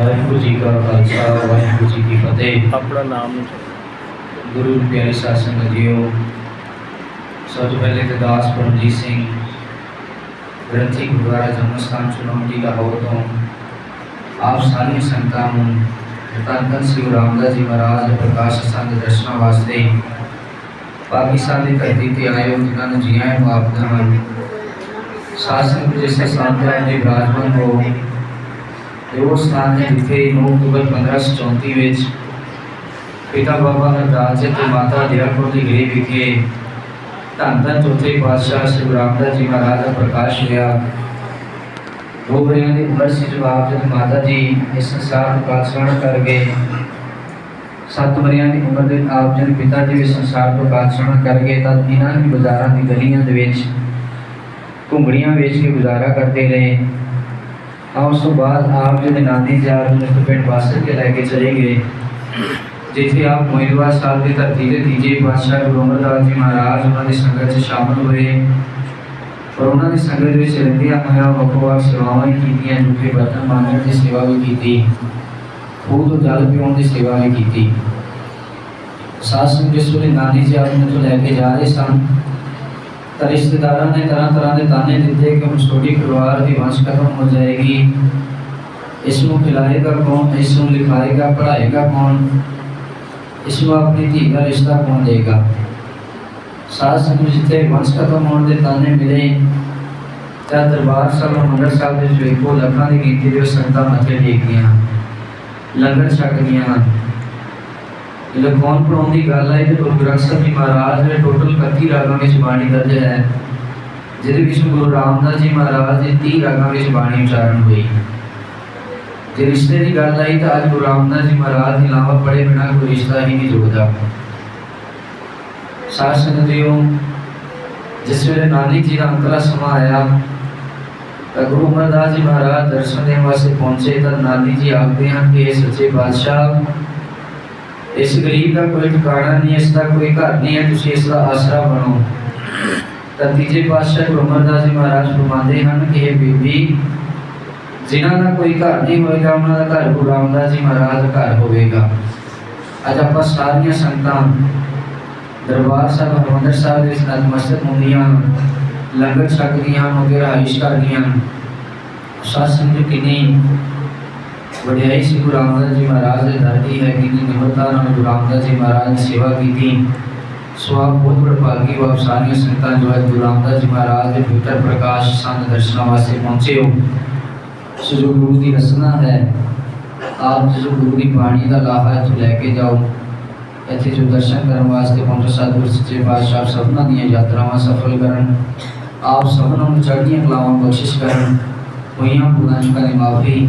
ਵਾਹਿਗੁਰੂ ਜੀ ਕਾ ਖਾਲਸਾ ਵਾਹਿਗੁਰੂ ਜੀ ਕੀ ਫਤਿਹ। ਆਪਣਾ ਨਾਮ ਗੁਰੂ ਪਿਆਰੇ ਸਾਧ ਸੰਗਤ ਜੀਓ ਸਭ ਤੋਂ ਪਹਿਲੇ ਤੇ ਦਾਸ ਪਰਮਜੀਤ ਸਿੰਘ ਗ੍ਰੰਥੀ ਗੁਰਦੁਆਰਾ ਜਨਮਸਥਾਨ ਚੁਣੌਤੀ ਲਾਹੌਰ ਤੋਂ ਆਪ ਸਾਰੀਆਂ ਸੰਗਤਾਂ ਨੂੰ ਧੰਨ ਧੰਨ ਸ੍ਰੀ ਗੁਰੂ ਰਾਮਦਾਸ ਜੀ ਮਹਾਰਾਜ ਦੇ ਪ੍ਰਕਾਸ਼ ਸੰਗ ਦਰਸ਼ਨਾਂ ਵਾਸਤੇ ਪਾਕਿਸਤਾਨ ਦੀ ਧਰਤੀ ਤੇ ਆਏ ਹੋ ਜਿਨ੍ਹਾਂ ਨੂੰ ਜੀ ਆਇਆਂ ਨੂੰ ਆਖਦਾ ਹਾਂ। ਸਾਧ ਸੰਗਤ ਜਿਸ ਸਥਾਨ ਉਹ ਸਥਾਨ ਹੈ ਜਿੱਥੇ 9 ਅਕਤੂਬਰ 1534 ਵਿੱਚ ਪਿਤਾ ਬਾਬਾ ਹਰਦਾਸ ਜੀ ਤੇ ਮਾਤਾ ਦਿਆਲਪੁਰ ਦੀ ਗਲੀ ਵਿਖੇ ਧੰਨ ਧੰਨ ਚੌਥੇ ਪਾਤਸ਼ਾਹ ਸ੍ਰੀ ਗੁਰੂ ਰਾਮਦਾਸ ਜੀ ਮਹਾਰਾਜ ਦਾ ਪ੍ਰਕਾਸ਼ ਹੋਇਆ। ਦੋ ਵਰਿਆਂ ਦੀ ਉਮਰ ਸੀ ਜੋ ਆਪ ਜਦ ਮਾਤਾ ਜੀ ਇਸ ਸੰਸਾਰ ਨੂੰ ਪਾਤਸ਼ਾਹਣ ਕਰ ਗਏ। ਸੱਤ ਵਰਿਆਂ ਦੀ ਉਮਰ ਦੇ ਆਪ ਜਦ ਪਿਤਾ ਜੀ ਇਸ ਸੰਸਾਰ ਤੋਂ ਪਾਤਸ਼ਾਹਣ ਕਰ ਗਏ ਤਾਂ ਇਹਨਾਂ ਦੀ ਬਾਜ਼ਾਰਾਂ ਦੀ ਗਲੀਆਂ ਦੇ ਵਿੱਚ ਘੁੰਗੜੀਆਂ ਵੇਚ ਕੇ ਗੁਜ਼ਾਰਾ ਕਰਦੇ ਰਹੇ। ਤਾਂ ਉਸ ਤੋਂ ਬਾਅਦ ਆਪ ਜੀ ਦੇ ਨਾਨੀ ਜਾਰ ਨੂੰ ਪਿੰਡ ਵਾਸਰ ਕੇ ਲੈ ਕੇ ਚਲੇ ਗਏ। ਜਿੱਥੇ ਆਪ ਮੋਇਲਵਾ ਸਾਹਿਬ ਦੀ ਧਰਤੀ ਦੇ ਤੀਜੇ ਪਾਤਸ਼ਾਹ ਗੁਰੂ ਅਮਰਦਾਸ ਜੀ ਮਹਾਰਾਜ ਉਹਨਾਂ ਦੀ ਸੰਗਤ 'ਚ ਸ਼ਾਮਲ ਹੋਏ ਪਰ ਉਹਨਾਂ ਦੀ ਸੰਗਤ ਵਿੱਚ ਰਹਿੰਦਿਆਂ ਹੋਇਆ ਵੱਖੋ ਵੱਖ ਸੇਵਾਵਾਂ ਵੀ ਕੀਤੀਆਂ ਜਿਵੇਂ ਬਰਤਨ ਮਾਂਜਣ ਦੀ ਸੇਵਾ ਵੀ ਕੀਤੀ, ਖੂਹ ਤੋਂ ਜਲ ਪਿਉਣ ਦੀ ਸੇਵਾ ਵੀ ਕੀਤੀ। ਸਾਧ ਸੰਗਤ ਜਿਸ ਵੇਲੇ ਨਾਨੀ ਜੀ ਆਪ ਨੂੰ ਲੈ ਕੇ ਜਾ ਰਹੇ ਸਨ ਤਾਂ ਰਿਸ਼ਤੇਦਾਰਾਂ ਨੇ ਤਰ੍ਹਾਂ ਤਰ੍ਹਾਂ ਦੇ ਤਾਨੇ ਦਿੱਤੇ ਕਿ ਹੁਣ ਛੋਟੀ ਪਰਿਵਾਰ ਦੀ ਵੰਸ਼ ਖਤਮ ਹੋ ਜਾਏਗੀ। ਇਸ ਨੂੰ ਖਿਲਾਏਗਾ ਕੌਣ? ਇਸ ਨੂੰ ਲਿਖਾਏਗਾ, ਪੜ੍ਹਾਏਗਾ ਕੌਣ? ਇਸ ਨੂੰ ਆਪਣੀ ਧੀ ਦਾ ਰਿਸ਼ਤਾ ਕੌਣ ਦੇਗਾ? ਸਾਧ ਸੰਗਤ ਜਿੱਥੇ ਵੰਸ਼ ਖਤਮ ਹੋਣ ਦੇ ਤਾਨੇ ਮਿਲੇ, ਤਾਂ ਦਰਬਾਰ ਸਾਹਿਬ ਹਰਿਮੰਦਰ ਸਾਹਿਬ ਦੇ ਵਿੱਚ ਵੇਖੋ ਲੱਖਾਂ ਦੀ ਗਿਣਤੀ ਦੇ ਸੰਗਤਾਂ ਮੱਥੇ ਟੇਕਦੀਆਂ ਲੰਗਰ ਛਕਦੀਆਂ। ਹਨ ਜਦੋਂ ਕੌਣ ਪੜਾਉਣ ਦੀ ਗੱਲ ਆਈ ਤੇ ਗੁਰੂ ਗ੍ਰੰਥ ਸਾਹਿਬ ਜੀ ਮਹਾਰਾਜ ਦੇ ਟੋਟਲ 31 ਰਾਗਾਂ ਵਿੱਚ ਬਾਣੀ ਦਰਜ ਹੈ। ਜਿਹਦੇ ਵਿੱਚ ਗੁਰੂ ਰਾਮਦਾਸ ਜੀ ਮਹਾਰਾਜ ਦੇ 30 ਰਾਗਾਂ ਵਿੱਚ ਬਾਣੀ ਉਚਾਰਨ ਹੋਈ। ਜੇ ਰਿਸ਼ਤੇ ਦੀ ਗੱਲ ਆਈ ਤਾਂ ਅੱਜ ਗੁਰੂ ਰਾਮਦਾਸ ਜੀ ਮਹਾਰਾਜ ਦੇ ਇਲਾਵਾ ਪੜੇ ਬਿਨਾਂ ਕੋਈ ਰਿਸ਼ਤਾ ਹੀ ਨਹੀਂ ਜੁੜਦਾ। ਸਾਧ ਸੰਗਤ ਜਿਸ ਵੇਲੇ ਨਾਨਕ ਜੀ ਦਾ ਅੰਤਰਾ ਸਮਾਂ ਆਇਆ, ਤਾਂ ਗੁਰੂ ਅਮਰਦਾਸ ਜੀ ਮਹਾਰਾਜ ਦਰਸ਼ਨ ਦੇਣ ਵਾਸਤੇ ਪਹੁੰਚੇ ਤਾਂ ਨਾਨੀ ਜੀ ਆਖਦੇ ਹਨ ਕਿ ਇਹ ਸੱਚੇ ਬਾਦਸ਼ਾਹ ਇਸ ਗਰੀਬ ਦਾ ਕੋਈ ਟਿਕਾਣਾ ਨਹੀਂ, ਇਸ ਦਾ ਕੋਈ ਘਰ ਨਹੀਂ ਹੈ, ਤੁਸੀਂ ਇਸ ਦਾ ਆਸਰਾ ਬਣੋ। ਤਾਂ ਤੀਜੇ ਪਾਤਸ਼ਾਹ ਗੁਰੂ ਅਮਰਦਾਸ ਜੀ ਮਹਾਰਾਜ ਫਰਮਾਉਂਦੇ ਹਨ ਕਿ ਇਹ ਬੀਬੀ, ਜਿਨ੍ਹਾਂ ਦਾ ਕੋਈ ਘਰ ਨਹੀਂ ਹੋਏਗਾ, ਉਹਨਾਂ ਦਾ ਘਰ ਗੁਰੂ ਰਾਮਦਾਸ ਜੀ ਮਹਾਰਾਜ ਦਾ ਘਰ ਹੋਵੇਗਾ। ਅੱਜ ਆਪਾਂ ਸਾਰੀਆਂ ਸੰਗਤਾਂ, ਦਰਬਾਰ ਸਾਹਿਬ, ਹਰਿਮੰਦਰ ਸਾਹਿਬ ਦੇ ਨਤਮਸਤਕ ਹੁੰਦੀਆਂ, ਲੰਗਰ ਛਕਦੀਆਂ ਹਨ ਉਹਦੇ ਰਹਾਇਸ਼ ਕਰਦੀਆਂ। ਹਨ ਸਾਧ ਸੰਗਤ ਕਿੰਨੀ ਵਡਿਆਈ ਸ੍ਰੀ ਗੁਰੂ ਰਾਮਦਾਸ ਜੀ ਮਹਾਰਾਜ ਦੇ ਦਰ ਦੀ ਹੈ ਕਿੰਨੀ ਨਿਮਰਤਾ ਨਾਲ ਗੁਰੂ ਰਾਮਦਾਸ ਜੀ ਮਹਾਰਾਜ ਨੇ ਸੇਵਾ ਕੀਤੀ। ਸੋ ਆਪ ਬਹੁਤ ਬੜੇ ਹੋ, ਆਪ ਸਾਰੀਆਂ ਸੰਗਤਾਂ ਜੋ ਹੈ ਗੁਰੂ ਰਾਮਦਾਸ ਜੀ ਮਹਾਰਾਜ ਦੇ ਪਵਿੱਤਰ ਪ੍ਰਕਾਸ਼ ਸੰਗ ਦਰਸ਼ਨਾਂ ਵਾਸਤੇ ਪਹੁੰਚੇ ਹੋ। ਸੋ ਜੋ ਗੁਰੂ ਦੀ ਰਸਨਾ ਹੈ, ਆਪ ਜੋ ਗੁਰੂ ਦੀ ਬਾਣੀ ਦਾ ਲਾਹਾ ਇੱਥੋਂ ਲੈ ਕੇ ਜਾਓ। ਇੱਥੇ ਜੋ ਦਰਸ਼ਨ ਕਰਨ ਵਾਸਤੇ ਪਹੁੰਚੋ, ਸਤਿਗੁਰ ਸੱਚੇ ਪਾਤਸ਼ਾਹ ਸਭਨਾਂ ਦੀਆਂ ਯਾਤਰਾਵਾਂ ਸਫਲ ਕਰਨ। ਆਪ ਸਭਨਾਂ ਨੂੰ ਚੜ੍ਹਦੀਆਂ ਕਲਾਵਾਂ ਬਖਸ਼ਿਸ਼ ਕਰਨ। ਹੋਈਆਂ ਗੁਨਾਹਾਂ ਦੀ ਮਾਫੀ